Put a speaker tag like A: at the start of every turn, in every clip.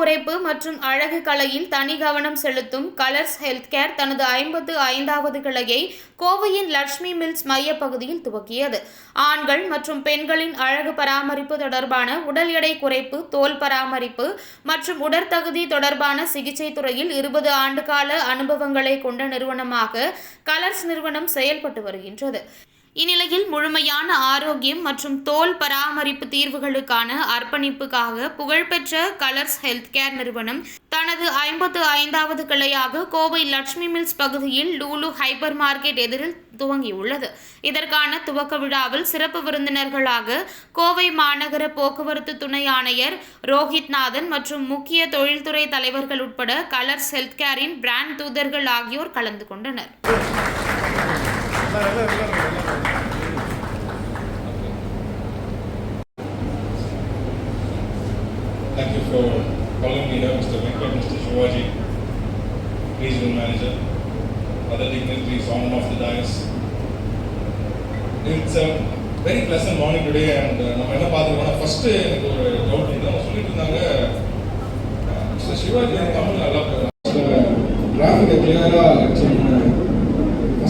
A: குறைப்பு மற்றும் அழகு கலையில் தனி கவனம் செலுத்தும் கலர்ஸ் ஹெல்த் கேர் தனது ஐம்பத்து ஐந்தாவது கிளையை கோவையின் லட்சுமி மில்ஸ் மையப்பகுதியில் துவக்கியது. ஆண்கள் மற்றும் பெண்களின் அழகு பராமரிப்பு தொடர்பான உடல் எடை குறைப்பு தோல் பராமரிப்பு மற்றும் உடற்தகுதி தொடர்பான சிகிச்சை துறையில் இருபது ஆண்டுகால அனுபவங்களை கொண்ட நிறுவனமாக கலர்ஸ் நிறுவனம் செயல்பட்டு வருகின்றது. இந்நிலையில் முழுமையான ஆரோக்கியம் மற்றும் தோல் பராமரிப்பு தீர்வுகளுக்கான அர்ப்பணிப்புக்காக புகழ்பெற்ற கலர்ஸ் ஹெல்த் கேர் நிறுவனம் தனது ஐம்பத்து ஐந்தாவது கிளையாக கோவை லட்சுமி மில்ஸ் பகுதியில் லூலு ஹைப்பர் மார்க்கெட் எதிரில் துவங்கியுள்ளது. இதற்கான துவக்க விழாவில் சிறப்பு விருந்தினர்களாக கோவை மாநகர போக்குவரத்து துணை ஆணையர் ரோஹித் நாதன் மற்றும் முக்கிய தொழில்துறை தலைவர்கள் உட்பட கலர்ஸ் ஹெல்த் கேரின் பிராண்ட் தூதர்கள் ஆகியோர் கலந்து கொண்டனர்.
B: Thank you for calling me here, Mr. Venkat, Mr. Shivaji, regional manager, other dignitaries on and off the dais. It's a very pleasant morning today and uh, நம்ம என்ன பார்த்துருக்கோம்னா ஃபர்ஸ்ட் எனக்கு ஒரு doubt இருந்து அவங்க சொல்லிட்டு இருந்தாங்க மிஸ்டர் சிவாஜி வந்து தமிழ் நல்லா
C: டிராஃபிக்கை கிளியராக வச்சுருந்தேன்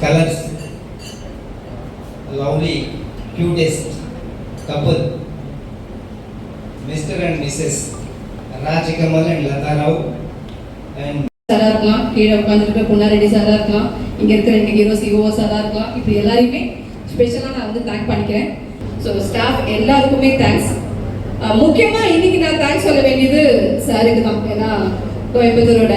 D: colors, lovely, cutest couple, Mr. and Mrs. Rajikamal and Lata Rao. And
E: சாராக இருக்கலாம் கீழே உட்காந்துருக்க பொன்னாரெட்டி சாராக இருக்கலாம் இங்கே இருக்கிற எங்கள் ஹீரோ சிஓ சாராக இருக்கலாம் இப்படி எல்லாருமே ஸ்பெஷலாக நான் வந்து தேங்க் பண்ணிக்கிறேன். ஸோ ஸ்டாஃப் எல்லாருக்குமே தேங்க்ஸ் முக்கியமாக இன்னைக்கு நான் தேங்க்ஸ் சொல்ல வேண்டியது சாருக்கு தான். ஏன்னா கோயம்புத்தூரோட